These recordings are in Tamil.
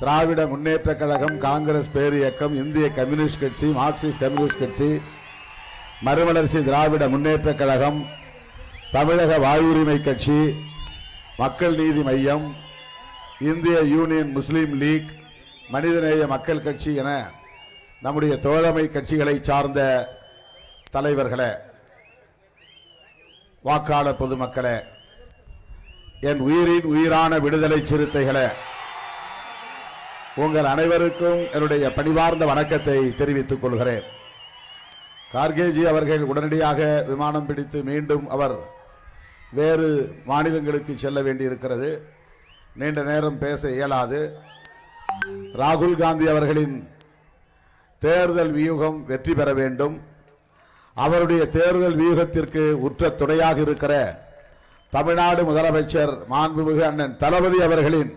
திராவிட முன்னேற்ற கழகம் காங்கிரஸ் பேர் இயக்கம் இந்திய கம்யூனிஸ்ட் கட்சி மார்க்சிஸ்ட் கம்யூனிஸ்ட் கட்சி மறுமலர்ச்சி திராவிட முன்னேற்ற கழகம் தமிழக வாயுரிமை கட்சி மக்கள் நீதி மையம் இந்திய யூனியன் முஸ்லீம் லீக் மனிதநேய மக்கள் கட்சி என நம்முடைய தோழமை கட்சிகளை சார்ந்த தலைவர்களே வாக்காளர் பொதுமக்களே என் உயிரின் உயிரான விடுதலை சிறுத்தைகளே உங்கள் அனைவருக்கும் என்னுடைய பணிவார்ந்த வணக்கத்தை தெரிவித்துக் கொள்கிறேன். கார்கேஜி அவர்கள் உடனடியாக விமானம் பிடித்து மீண்டும் அவர் வேறு மாநிலங்களுக்கு செல்ல வேண்டியிருக்கிறது. நீண்ட நேரம் பேச இயலாது. ராகுல் காந்தி அவர்களின் தேர்தல் வியூகம் வெற்றி பெற வேண்டும். அவருடைய தேர்தல் வியூகத்திற்கு உற்ற துணையாக இருக்கிற தமிழ்நாடு முதலமைச்சர் மாண்புமிகு அண்ணன் தளபதி அவர்களின்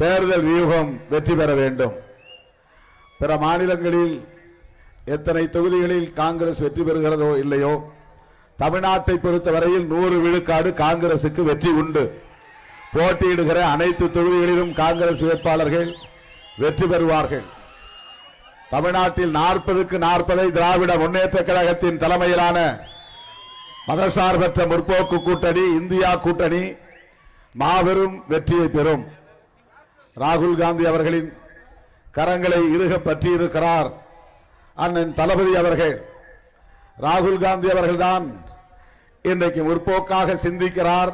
தேர்தல் வியூகம் வெற்றி பெற வேண்டும். பிற மாநிலங்களில் எத்தனை தொகுதிகளில் காங்கிரஸ் வெற்றி பெறுகிறதோ இல்லையோ தமிழ்நாட்டை பொறுத்தவரையில் நூறு விழுக்காடு காங்கிரசுக்கு வெற்றி உண்டு. போட்டியிடுகிற அனைத்து தொகுதிகளிலும் காங்கிரஸ் வேட்பாளர்கள் வெற்றி பெறுவார்கள். தமிழ்நாட்டில் நாற்பதுக்கு நாற்பதை திராவிட முன்னேற்ற கழகத்தின் தலைமையிலான மதசார்பற்ற முற்போக்கு கூட்டணி இந்தியா கூட்டணி மாபெரும் வெற்றியை பெறும். ராகுல் காந்தி அவர்களின் கரங்களை இருக பற்றியிருக்கிறார். அண்ணன் தளபதி அவர்கள் ராகுல் காந்தி அவர்கள்தான் இன்றைக்கு முற்போக்காக சிந்திக்கிறார்.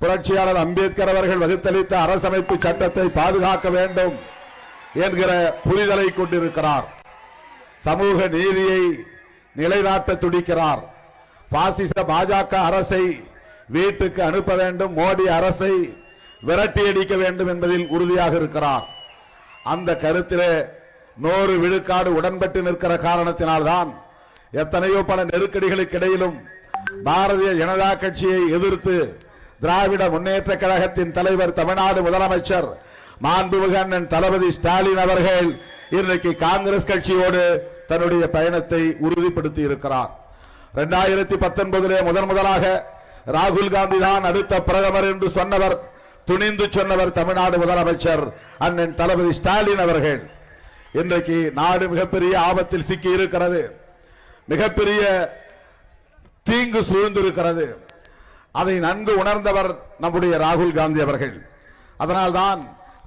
புரட்சியாளர் அம்பேத்கர் அவர்கள் வகுத்தளித்த அரசமைப்பு சட்டத்தை பாதுகாக்க வேண்டும் என்கிற புரிதலை கொண்டிருக்கிறார். சமூக நீதியை நிலைநாட்ட துடிக்கிறார். பாசிச பாஜக அரசை வீட்டுக்கு அனுப்ப வேண்டும். மோடி அரசை விரட்டி அடிக்க வேண்டும் என்பதில் உறுதியாக இருக்கிறார். அந்த கருத்திலே நூறு விழுக்காடு உடன்பட்டு நிற்கிற காரணத்தினால்தான் எத்தனையோ பல நெருக்கடிகளுக்கு இடையிலும் பாரதிய ஜனதா கட்சியை எதிர்த்து திராவிட முன்னேற்ற கழகத்தின் தலைவர் தமிழ்நாடு முதலமைச்சர் மாண்புமிகு அண்ணன் தளபதி ஸ்டாலின் அவர்கள் இன்றைக்கு காங்கிரஸ் கட்சியோடு தன்னுடைய பயணத்தை உறுதிப்படுத்தி இருக்கிறார். இரண்டாயிரத்தி பத்தொன்பதிலே முதன் முதலாக ராகுல் காந்தி தான் அடுத்த பிரதமர் என்று சொன்னவர் துணிந்து சொன்னவர் தமிழ்நாடு முதலமைச்சர் அண்ணன் தளபதி ஸ்டாலின் அவர்கள். இன்றைக்கு நாடு மிகப்பெரிய ஆபத்தில் சிக்கி இருக்கிறது மிகப்பெரிய தீங்கு சூழ்ந்திருக்கிறது. அதை நன்கு உணர்ந்தவர் நம்முடைய ராகுல் காந்தி அவர்கள். அதனால்தான்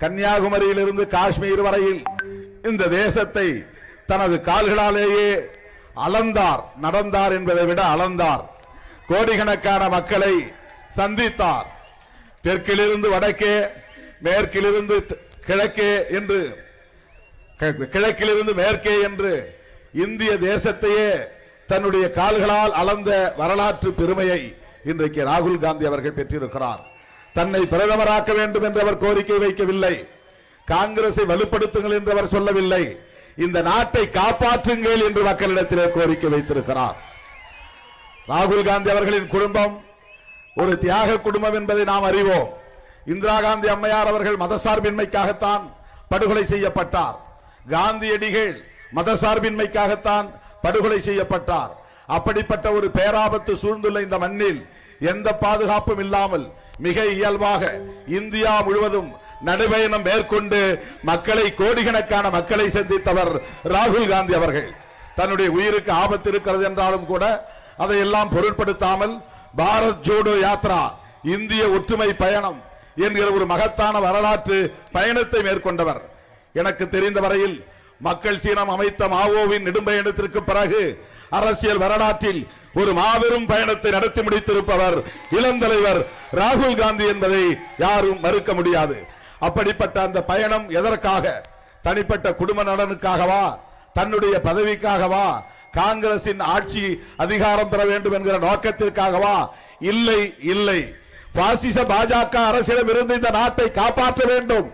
கன்னியாகுமரியிலிருந்து காஷ்மீர் வரையில் இந்த தேசத்தை தனது கால்களாலேயே அளந்தார் நடந்தார் என்பதை விட அளந்தார். கோடிக்கணக்கான மக்களை சந்தித்தார். தெற்கிலிருந்து வடக்கே மேற்கிலிருந்து கிழக்கே என்று கிழக்கிலிருந்து மேற்கே என்று இந்திய தேசத்தையே தன்னுடைய கால்களால் அளந்த வரலாற்று பெருமையை இன்றைக்கு ராகுல் காந்தி அவர்கள் பெற்றிருக்கிறார். தன்னை பிரதமராக்க வேண்டும் என்று அவர் கோரிக்கை வைக்கவில்லை. காங்கிரஸை வலுப்படுத்துங்கள் என்று அவர் சொல்லவில்லை. இந்த நாட்டை காப்பாற்றுங்கள் என்று மக்களிடத்திலே கோரிக்கை வைத்திருக்கிறார். ராகுல் காந்தி அவர்களின் குடும்பம் ஒரு தியாக குடும்பம் என்பதை நாம் அறிவோம். இந்திரா காந்தி அம்மையார் அவர்கள் மதசார்பின்மைக்காகத்தான் படுகொலை செய்யப்பட்டார். காந்தியடிகள் மதசார்பின்மைக்காகத்தான் படுகொலை செய்யப்பட்டார். அப்படிப்பட்ட ஒரு பேராபத்து சூழ்ந்துள்ள இந்த மண்ணில் எந்த பாதுகாப்பும் இல்லாமல் மிக இயல்பாக இந்தியா முழுவதும் நடைபயணம் மேற்கொண்டு மக்களை கோடிக்கணக்கான மக்களை சந்தித்தவர் ராகுல் காந்தி அவர்கள். தன்னுடைய உயிருக்கு ஆபத்து இருக்கிறது என்றாலும் கூட அதையெல்லாம் பொருட்படுத்தாமல் பாரத் ஜோடோ யாத்ரா இந்திய ஒற்றுமை பயணம் என்கிற ஒரு மகத்தான வரலாற்று பயணத்தை மேற்கொண்டவர். எனக்கு தெரிந்த வரையில் மக்கள் சீனம் அமைத்த மாவோவின் நெடும்பயணத்திற்கு பிறகு அரசியல் வரலாற்றில் ஒரு மாபெரும் பயணத்தை நடத்தி முடித்திருப்பவர் இளம் தலைவர் ராகுல் காந்தி என்பதை யாரும் மறுக்க முடியாது. அப்படிப்பட்ட அந்த பயணம் எதற்காக? தனிப்பட்ட குடும்ப நலனுக்காகவா? தன்னுடைய பதவிக்காகவா? காங்கிரசின் ஆட்சி அதிகாரம் பெற வேண்டும் என்கிற நோக்கத்திற்காகவா? இல்லை இல்லை. பாசிச பாஜக அரசிடம் இருந்து இந்த நாட்டை காப்பாற்ற வேண்டும்.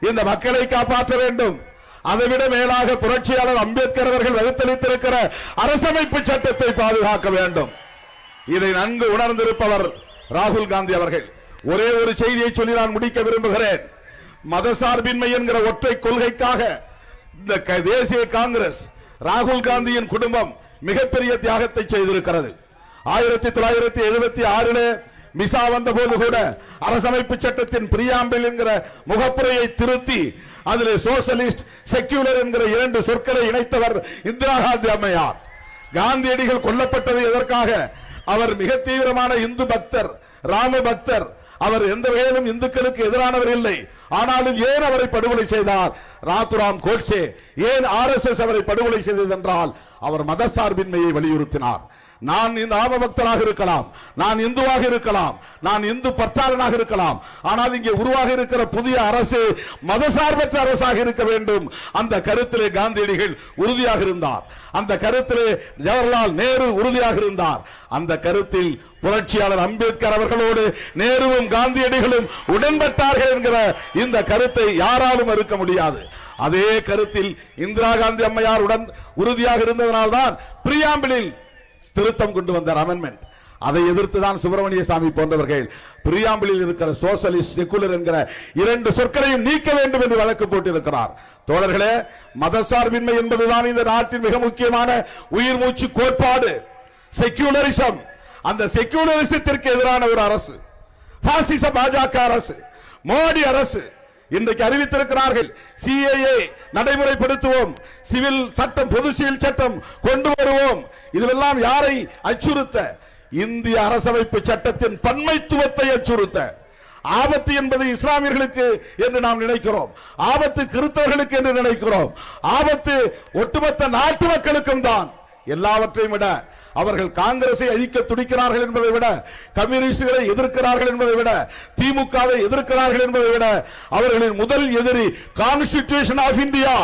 இந்த மக்களை காப்பாற்ற வேண்டும். அதைவிட மேலாக புரட்சியாளர் அம்பேத்கர் அவர்கள் வகுத்தளித்திருக்கிற அரசமைப்பு சட்டத்தை பாதுகாக்க வேண்டும். இதை நன்கு உணர்ந்திருப்பவர் ராகுல் காந்தி அவர்கள். ஒரே ஒரு செய்தியை சொல்லி நான் முடிக்க விரும்புகிறேன். மதசார்பின்மை என்கிற ஒற்றை கொள்கைக்காக இந்த தேசிய காங்கிரஸ் ராகுல் காந்தியின் குடும்பம் மிகப்பெரிய தியாகத்தை செய்திருக்கிறது. ஆயிரத்தி தொள்ளாயிரத்தி எழுபத்தி ஆறிலே மிசா வந்த போது கூட அரசமைப்பு சட்டத்தின் பிரியாம்பில் என்கிற முகப்புரையை திருத்தி அதில் சோசலிஸ்ட் செக்யூலர் என்கிற இரண்டு சொற்களை இணைத்தவர் இந்திரா காந்தி அம்மையார். காந்தியடிகள் கொல்லப்பட்டது எதற்காக? அவர் மிக தீவிரமான இந்து பக்தர் ராம பக்தர். அவர் எந்த வகையிலும் இந்துக்களுக்கு எதிரானவர் இல்லை. ஆனாலும் ஏன் அவரை படுகொலை செய்தார்? ராத்துராம் கோட்சே ஏன் ஆர்எஸ்எஸ் அவரை படுகொலை செய்தது என்றால் அவர் மதசார்பின்மையை வலியுறுத்தினார். நான் இந்த ஆமபக்தராக இருக்கலாம் நான் இந்துவாக இருக்கலாம் நான் இந்து பற்றாளனாக இருக்கலாம் ஆனால் இங்கே உருவாக இருக்கிற புதிய அரசு மதசார்பற்ற அரசாக இருக்க வேண்டும். அந்த கருத்திலே காந்தியடிகள் உறுதியாக இருந்தார். அந்த கருத்திலே ஜவஹர்லால் நேரு உறுதியாக இருந்தார். அந்த கருத்தில் புரட்சியாளர் அம்பேத்கர் அவர்களோடு நேருவும் காந்தியடிகளும் உடன்பட்டார்கள் என்கிற இந்த கருத்தை யாராலும் மறுக்க முடியாது. அதே கருத்தில் இந்திரா காந்தி அம்மையார் உடன் உறுதியாக இருந்ததனால்தான் பிரியாம்பிளில் திருத்தம் கொண்டு வந்தார் அமெண்ட்மெண்ட் அதை எதிர்த்துதான் சுப்பிரமணிய சாமி போன்றவர்கள் பிரியாம்பிளில் இருக்கிற சோசலிஸ்ட் செக்குலர் என்கிற இரண்டு சொற்களையும் நீக்க வேண்டும் என்று வழக்கு போட்டிருக்கிறார். தோழர்களே மதசார்பின்மை என்பதுதான் இந்த நாட்டின் மிக முக்கியமான உயிர் மூச்சு கோட்பாடு. செக்யூலரிசம் அந்த செக்யூலரிசத்திற்கு எதிரான ஒரு அரசு. பாசிச பாஜக அரசு மோடி அரசு. இன்றைக்கு அறிவித்திருக்கிறார்கள் சிஏஏ நடைமுறைப்படுத்துவோம் சிவில் சட்டம் பொது சிவில் சட்டம் கொண்டு வருவோம். இதுவெல்லாம் யாரை அச்சுறுத்த? இந்திய அரசமைப்பு சட்டத்தின் பன்மைத்துவத்தை அச்சுறுத்த. ஆபத்து என்பது இஸ்லாமியர்களுக்கு என்று நாம் நினைக்கிறோம். ஆபத்து கிறிஸ்தவர்களுக்கு என்று நினைக்கிறோம். ஆபத்து ஒட்டுமொத்த நாட்டு மக்களுக்கும் தான். எல்லாவற்றையும் விட அவர்கள் காங்கிரஸை அழிக்க துடிக்கிறார்கள் என்பதை விட கம்யூனிஸ்டுகளை எதிர்க்கிறார்கள் என்பதை விட திமுகவை எதிர்க்கிறார்கள் என்பதை விட அவர்களின் முதல் எதிரி கான்ஸ்டிடியூஷன் ஆஃப் இந்தியா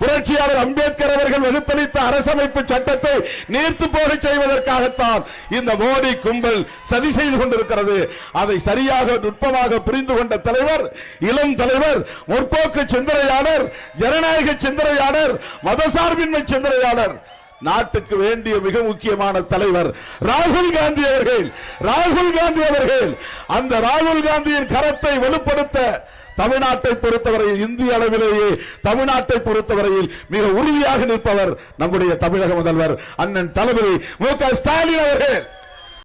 புரட்சியாளர் அம்பேத்கர் அவர்கள் வகுத்தளித்த அரசமைப்பு சட்டத்தை நீர்த்து போக செய்வதற்காகத்தான் இந்த மோடி கும்பல் சதி செய்து கொண்டிருக்கிறது. அதை சரியாக நுட்பமாக புரிந்து கொண்ட தலைவர் இளம் தலைவர் முற்போக்கு சிந்தனையாளர் ஜனநாயக சிந்தனையாளர் மதசார்பின்மை சிந்தனையாளர் நாட்டுக்கு வேண்டிய மிக முக்கியமான தலைவர் ராகுல் காந்தி அவர்கள். ராகுல் காந்தி அவர்கள் அந்த ராகுல் காந்தியின் கரத்தை வலுப்படுத்த தமிழ்நாட்டை பொறுத்தவரையில் இந்திய அளவிலேயே தமிழ்நாட்டை பொறுத்தவரையில் மிக உறுதியாக நிற்பவர் நம்முடைய தமிழக முதல்வர் அண்ணன் தளபதி மு க ஸ்டாலின் அவர்கள்.